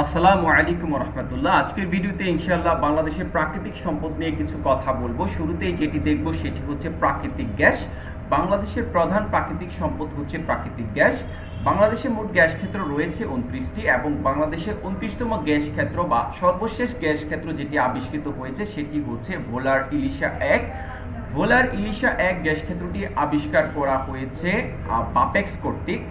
আসসালামু আলাইকুম রহমতুল্লাহ। আজকের ভিডিওতে ইনশাআল্লাহ বাংলাদেশের প্রাকৃতিক সম্পদ নিয়ে কিছু কথা বলব। শুরুতেই যেটি দেখব সেটি হচ্ছে প্রাকৃতিক গ্যাস। বাংলাদেশের প্রধান প্রাকৃতিক সম্পদ হচ্ছে প্রাকৃতিক গ্যাস। বাংলাদেশে মোট গ্যাস ক্ষেত্র রয়েছে উনত্রিশটি এবং বাংলাদেশের উনত্রিশতম গ্যাস ক্ষেত্র বা সর্বশেষ গ্যাস ক্ষেত্র যেটি আবিষ্কৃত হয়েছে সেটি হচ্ছে ভোলার ইলিশা এক। ভোলার ইলিশা এক গ্যাস ক্ষেত্রটি আবিষ্কার করা হয়েছে বাপেক্স কর্তৃক।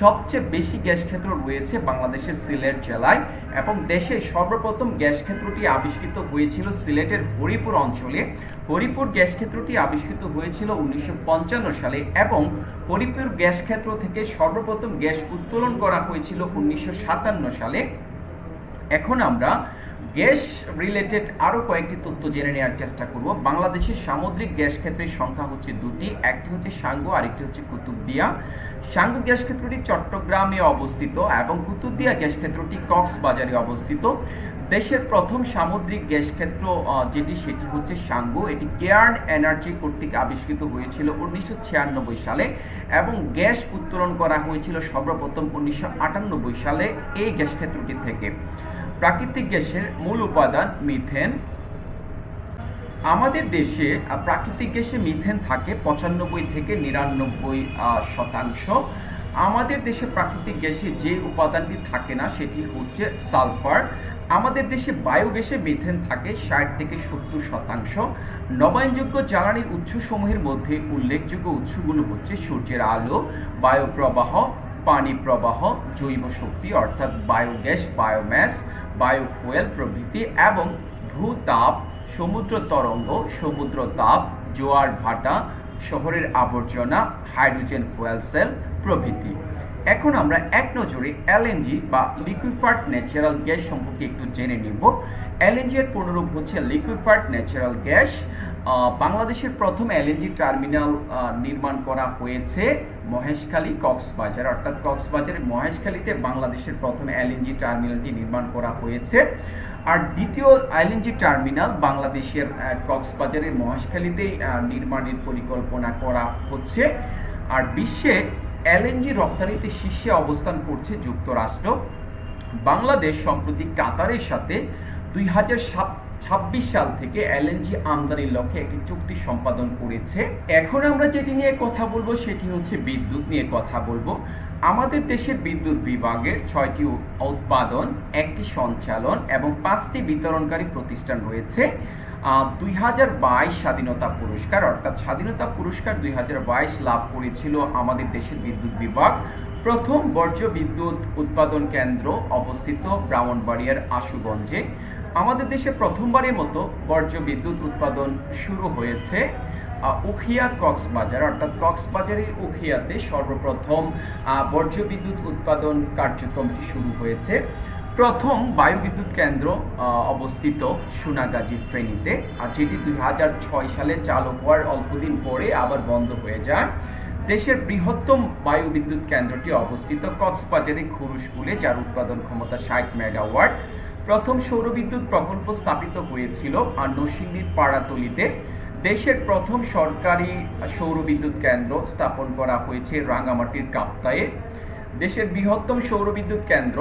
সবচেয়ে বেশি গ্যাস ক্ষেত্র রয়েছে বাংলাদেশের সিলেট জেলায় এবং দেশে সর্বপ্রথম গ্যাস ক্ষেত্রটি আবিষ্কৃত হয়েছিল সিলেটের হরিপুর অঞ্চলে। হরিপুর গ্যাস ক্ষেত্রটি আবিষ্কৃত হয়েছিল উনিশশো পঞ্চান্ন সালে এবং হরিপুর গ্যাস ক্ষেত্র থেকে সর্বপ্রথম গ্যাস উত্তোলন করা হয়েছিল উনিশশো সাতান্ন সালে। এখন আমরা গ্যাস রিলেটেড আরও কয়েকটি তথ্য জেনে নেওয়ার চেষ্টা করব। বাংলাদেশের সামুদ্রিক গ্যাস ক্ষেত্রের সংখ্যা হচ্ছে দুটি, একটি হচ্ছে সাঙ্গু, আরেকটি হচ্ছে কুতুবদিয়া। সাঙ্গু গ্যাস ক্ষেত্রটি চট্টগ্রামে অবস্থিত এবং কুতুবদিয়া গ্যাস ক্ষেত্রটি কক্সবাজারে অবস্থিত। দেশের প্রথম সামুদ্রিক গ্যাস ক্ষেত্র যেটি সেটি হচ্ছে সাঙ্গু। এটি কেয়ার্ন এনার্জি কর্তৃক আবিষ্কৃত হয়েছিল উনিশশো ছিয়ানব্বই সালে এবং গ্যাস উত্তোলন করা হয়েছিল সর্বপ্রথম উনিশশো আটানব্বই সালে এই গ্যাস ক্ষেত্রটি থেকে। প্রাকৃতিক গ্যাসের মূল উপাদান মিথেন। আমাদের দেশে প্রাকৃতিক গ্যাসে মিথেন থাকে পঁচানব্বই থেকে নিরানব্বই শতাংশ। আমাদের দেশে প্রাকৃতিক গ্যাসে যে উপাদানটি থাকে না, সেটি হচ্ছে সালফার। আমাদের দেশে বায়োগ্যাসে মিথেন থাকে ষাট থেকে সত্তর শতাংশ। নবায়নযোগ্য জ্বালানির উৎসসমূহের মধ্যে উল্লেখযোগ্য উৎসগুলো হচ্ছে সূর্যের আলো, বায়ুপ্রবাহ পানি প্রবাহ জৈব শক্তি অর্থাৎ বায়োগ্যাস বায়োম্যাস। বায়োফুয়েল প্রভৃতি এবং ভূতাপ, সমুদ্র তরঙ্গ, সমুদ্র তাপ, জোয়ার ভাটা, শহরের আবর্জনা, হাইড্রোজেন ফুয়েল সেল প্রভৃতি। এখন আমরা এক নজরে এলএনজি বা লিকুইফাইড ন্যাচারাল গ্যাস সম্পর্কে একটু জেনে নিব। এলএনজি এর পুনরূপ হচ্ছে লিকুইফাইড ন্যাচারাল গ্যাস। বাংলাদেশের প্রথম এলএনজি টার্মিনাল নির্মাণ করা হয়েছে মহেশখালী কক্সবাজার, অর্থাৎ কক্সবাজারের মহেশখালীতে বাংলাদেশের প্রথম এলএনজি টার্মিনালটি নির্মাণ করা হয়েছে। আর দ্বিতীয় এলএনজি টার্মিনাল বাংলাদেশের কক্সবাজারের মহেশখালীতেই নির্মাণের পরিকল্পনা করা হচ্ছে। আর বিশ্বে এলএনজি রপ্তানিতে শীর্ষে অবস্থান করছে যুক্তরাষ্ট্র। বাংলাদেশ, সম্প্রতি কাতারের সাথে দুই হাজার সাত ছাব্বিশ সাল থেকে এলএনজি আমদানির লক্ষ্যে একটি চুক্তি সম্পাদন করেছে। এখন আমরা যেটি নিয়ে কথা বলব সেটি হচ্ছে বিদ্যুৎ নিয়ে কথা বলব। আমাদের দেশের বিদ্যুৎ বিভাগের ছয়টি উৎপাদন, একটি সঞ্চালন এবং পাঁচটি বিতরণকারী প্রতিষ্ঠান রয়েছে। দুই হাজার বাইশ স্বাধীনতা পুরস্কার, অর্থাৎ স্বাধীনতা পুরস্কার দুই হাজার বাইশ লাভ করেছিল আমাদের দেশের বিদ্যুৎ বিভাগ। প্রথম বর্জ্য বিদ্যুৎ উৎপাদন কেন্দ্র অবস্থিত ব্রাহ্মণবাড়িয়ার আশুগঞ্জে। আমাদের দেশে প্রথমবারের মতো বর্জ্য বিদ্যুৎ উৎপাদন শুরু হয়েছে উখিয়া কক্সবাজার। অর্থাৎ কক্সবাজারের উখিয়াতে সর্বপ্রথম বর্জ্য বিদ্যুৎ উৎপাদন কার্যক্রমটি শুরু হয়েছে। প্রথম বায়ুবিদ্যুৎ কেন্দ্র অবস্থিত সোনাগাজী ফেনীতে। আর যেটি দুই হাজার ছয় সালে চালু হওয়ার অল্পদিন পরে আবার বন্ধ হয়ে যায়। দেশের বৃহত্তম বায়ুবিদ্যুৎ কেন্দ্রটি অবস্থিত কক্সবাজারের খুরুশকুলে যার উৎপাদন ক্ষমতা ষাট মেগাওয়াট। প্রথম সৌরবিদ্যুৎ প্রকল্প স্থাপিত হয়েছিল নরসিংদীর পাড়াতলিতে। দেশের প্রথম সরকারি সৌরবিদ্যুৎ কেন্দ্র স্থাপন করা হয়েছে রাঙ্গামাটির কাপ্তায়ে দেশের বৃহত্তম সৌরবিদ্যুৎ কেন্দ্র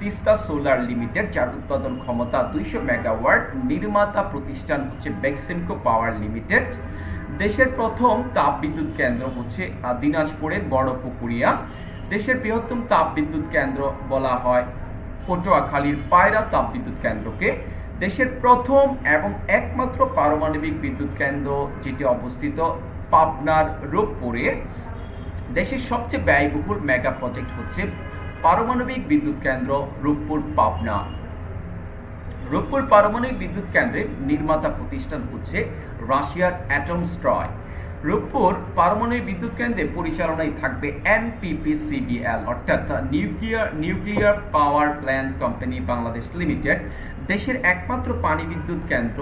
তিস্তা সোলার লিমিটেড, যার উৎপাদন ক্ষমতা দুইশো মেগাওয়াট। নির্মাতা প্রতিষ্ঠান হচ্ছে বেক্সিমকো পাওয়ার লিমিটেড। দেশের প্রথম তাপবিদ্যুৎ কেন্দ্র হচ্ছে দিনাজপুরের বড় পুকুরিয়া দেশের বৃহত্তম তাপবিদ্যুৎ কেন্দ্র বলা হয় পটুয়াখালীর পায়রা তাপবিদ্যুৎ কেন্দ্রকে দেশের প্রথম এবং একমাত্র পারমাণবিক বিদ্যুৎ কেন্দ্র যেটি অবস্থিত পাবনার রূপপুরে, দেশের সবচেয়ে ব্যয়বহুল মেগা প্রজেক্ট হচ্ছে পারমাণবিক বিদ্যুৎ কেন্দ্র রূপপুর, পাবনা। রূপপুর পারমাণবিক বিদ্যুৎ কেন্দ্রের নির্মাতা প্রতিষ্ঠান হচ্ছে রাশিয়ার অ্যাটম স্ট্রয় রূপপুর পারমাণবিক বিদ্যুৎ কেন্দ্রে পরিচালনায় থাকবে এনপিপিসিবিএল অর্থাৎ nuclear nuclear power plant company Bangladesh limited, দেশের একমাত্র পানি বিদ্যুৎ কেন্দ্র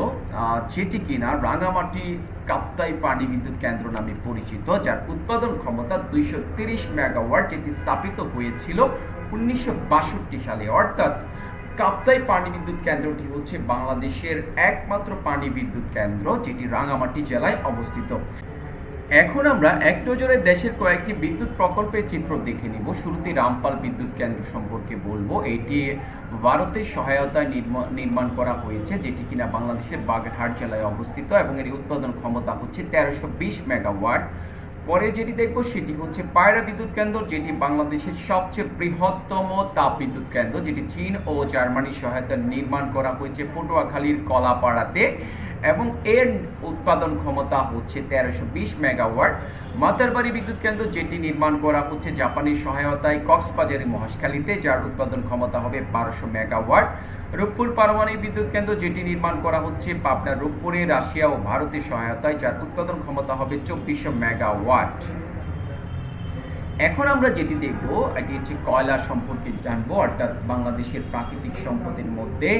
যেটি কিনা রাঙামাটি কাপ্তাই পানি বিদ্যুৎ কেন্দ্র নামে পরিচিত, যার উৎপাদন ক্ষমতা দুইশো তিরিশ মেগাওয়াট, যেটি স্থাপিত হয়েছিল উনিশশো বাষট্টি সালে। অর্থাৎ কাপ্তাই পানি বিদ্যুৎ কেন্দ্রটি হচ্ছে বাংলাদেশের একমাত্র পানি বিদ্যুৎ কেন্দ্র, যেটি রাঙামাটি জেলায় অবস্থিত। এখন আমরা এক নজরে দেশের কয়েকটি বিদ্যুৎ প্রকল্পের চিত্র দেখে নিব। শুরুতে রামপাল বিদ্যুৎ কেন্দ্র সম্পর্কে বলব। এটি ভারতের সহায়তায় নির্মা- নির্মাণ করা হয়েছে, যেটি কিনা বাংলাদেশের বাগেরহাট জেলায় অবস্থিত এবং এর উৎপাদন ক্ষমতা হচ্ছে তেরোশো বিশ মেগাওয়াট। পরে যেটি দেখব সেটি হচ্ছে পায়রা বিদ্যুৎ কেন্দ্র, যেটি বাংলাদেশের সবচেয়ে বৃহত্তম তাপ বিদ্যুৎ কেন্দ্র, যেটি চীন ও জার্মানির সহায়তায় নির্মাণ করা হয়েছে পটুয়াখালীর কলাপাড়াতে। এবং এর উৎপাদন ক্ষমতা হচ্ছে তেরোশো বিশ মেগাওয়াট। মাতারবাড়ি বিদ্যুৎ কেন্দ্র যেটি নির্মাণ করা হচ্ছে জাপানের সহায়তায় কক্সবাজারের মহাশখালীতে, যার উৎপাদন ক্ষমতা হবে বারোশো মেগাওয়াট। রূপপুর পারমাণবিক বিদ্যুৎ কেন্দ্র যেটি নির্মাণ করা হচ্ছে পাবনা, রূপপুরে, রাশিয়া ও ভারতের সহায়তায়, যার উৎপাদন ক্ষমতা হবে চব্বিশশো মেগাওয়াট। এখন আমরা যেটি দেখব, এটি হচ্ছে কয়লা সম্পর্কে জানব, অর্থাৎ বাংলাদেশের প্রাকৃতিক সম্পদের মধ্যে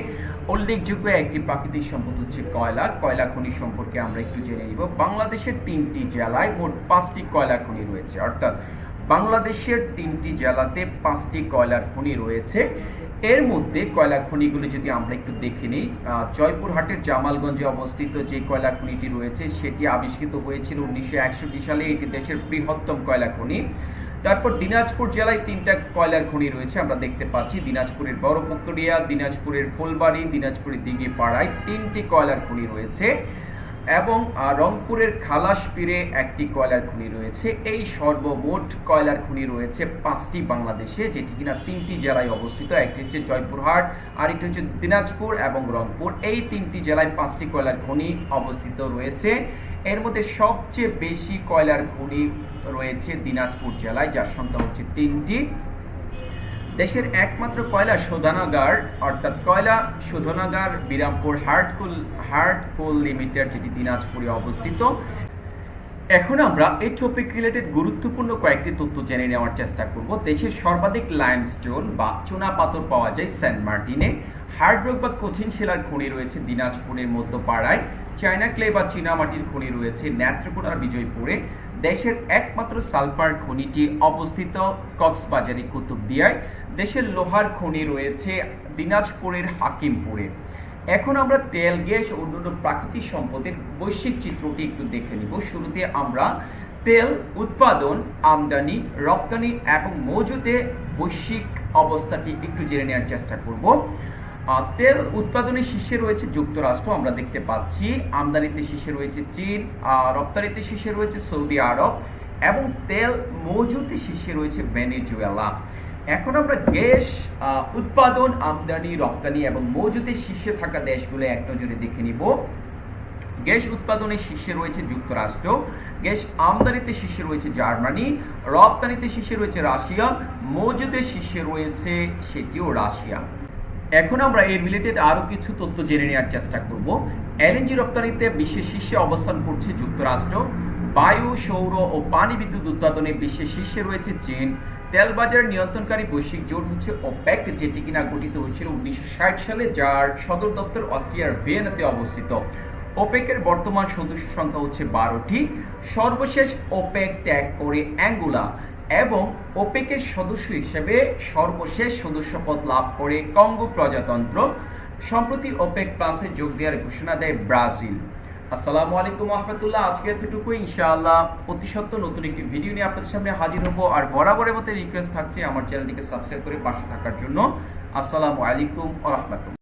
উল্লেখযোগ্য একটি প্রাকৃতিক সম্পদ হচ্ছে কয়লা। কয়লা খনি সম্পর্কে আমরা একটু জেনে নিব। বাংলাদেশের তিনটি জেলায় মোট পাঁচটি কয়লা খনি রয়েছে। অর্থাৎ বাংলাদেশের তিনটি জেলাতে পাঁচটি কয়লার খনি রয়েছে। এর মধ্যে কয়লা খনিগুলো যদি আমরা একটু দেখে নিই জয়পুরহাটের জামালগঞ্জে অবস্থিত যে কয়লা খনিটি রয়েছে, সেটি আবিষ্কৃত হয়েছিল উনিশশো একষট্টি সালে, এটি দেশের বৃহত্তম কয়লা খনি। তারপর দিনাজপুর জেলায় তিনটা কয়লার খনি রয়েছে, আমরা দেখতে পাচ্ছি। দিনাজপুরের বড়পুকুরিয়া, দিনাজপুরের ফুলবাড়ি, দিনাজপুরের দিঘিপাড়ায় তিনটি কয়লার খনি রয়েছে। এবং রংপুরের খালাসপীরে একটি কয়লার খনি রয়েছে। এই সর্বমোট কয়লার খনি রয়েছে পাঁচটি বাংলাদেশে, যেটি কিনা তিনটি জেলায় অবস্থিত। একটি হচ্ছে জয়পুরহাট, আরেকটি হচ্ছে দিনাজপুর এবং রংপুর। এই তিনটি জেলায় পাঁচটি কয়লার খনি অবস্থিত রয়েছে। এর মধ্যে সবচেয়ে বেশি কয়লার খনি রয়েছে দিনাজপুর জেলায়, যার সংখ্যা হচ্ছে তিনটি। দেশের একমাত্র কয়লা শোধনাগার, অর্থাৎ কয়লা শোধনাগার বিরামপুর হার্ডকুল হার্ডকুল লিমিটেড, যেটি দিনাজপুরে অবস্থিত। এখন আমরা এই টপিক রিলেটেড গুরুত্বপূর্ণ কয়েকটি তথ্য জেনে নেওয়ার চেষ্টা করব। দেশের সর্বাধিক লাইমস্টোন বা চুনা পাথর পাওয়া যায় সেন্ট মার্টিনে। হার্ডরক বা কঠিন শিলার খনি রয়েছে দিনাজপুরের মধ্যপাড়ায়। চায়না ক্লে বা চীনামাটির খনি রয়েছে নেত্রকোনার বিজয়পুরে। দেশের একমাত্র সালফার খনিটি অবস্থিত কক্সবাজারে কুতুবদিয়ায়। দেশের লোহার খনি রয়েছে দিনাজপুরের হাকিমপুরে। এখন আমরা তেল, গ্যাস অন্যান্য প্রাকৃতিক সম্পদের বৈশ্বিক চিত্রটি একটু দেখে নিব। শুরুতে আমরা তেল, উৎপাদন, আমদানি, রপ্তানি এবং মজুতে বৈশ্বিক অবস্থাটি একটু জেনে নেওয়ার চেষ্টা করব। তেল উৎপাদনের শীর্ষে রয়েছে যুক্তরাষ্ট্র, আমরা দেখতে পাচ্ছি। আমদানিতে শীর্ষে রয়েছে চীন রপ্তানিতে শীর্ষে রয়েছে সৌদি আরব এবং তেল মজুতে শীর্ষে রয়েছে ভেনেজুয়েলা। এখন আমরা গ্যাস উৎপাদন, আমদানি, রপ্তানি এবং মজুদের শীর্ষে থাকা দেশগুলো এক নজরে দেখে নিব। গ্যাস উৎপাদনের শীর্ষে রয়েছে যুক্তরাষ্ট্র, গ্যাস আমদানিতে শীর্ষে রয়েছে জার্মানি, রপ্তানিতে শীর্ষে রয়েছে রাশিয়া মজুদের শীর্ষে রয়েছে সেটিও রাশিয়া। এখন আমরা এর রিলেটেড আরও কিছু তথ্য জেনে নেওয়ার চেষ্টা করব। এলএনজি রপ্তানিতে বিশ্বের শীর্ষে অবস্থান করছে যুক্তরাষ্ট্র। বায়ু, সৌর ও পানি বিদ্যুৎ উৎপাদনে বিশ্বের শীর্ষে রয়েছে চীন। তেল বাজার নিয়ন্ত্রণকারী বৈশ্বিক জোট হচ্ছে ওপেক যেটি কিনা গঠিত হয়েছিল উনিশশো ষাট সালে, যার সদর দপ্তর অস্ট্রিয়ার ভিয়েনাতে অবস্থিত। ওপেকের বর্তমান সদস্য সংখ্যা হচ্ছে বারোটি। সর্বশেষ ওপেক ত্যাগ করে অ্যাঙ্গুলা এবং ওপেকের সদস্য হিসেবে সর্বশেষ সদস্যপদ লাভ করে কঙ্গো প্রজাতন্ত্র। সম্প্রতি ওপেক প্লাসে যোগ দেওয়ার ঘোষণা দেয় ব্রাজিল। আসসালামু আলাইকুম আহমেদুল্লাহ আজকে এতটুকু, ইনশাআল্লাহ প্রতি সত্য নতুন একটি ভিডিও নিয়ে আপনাদের সামনে হাজির হব। আর বরাবরের মতো রিকোয়েস্ট থাকছে আমার চ্যানেলটিকে সাবস্ক্রাইব করে পাশে থাকার জন্য। আসসালামু আলাইকুম রহমতুল্লাহ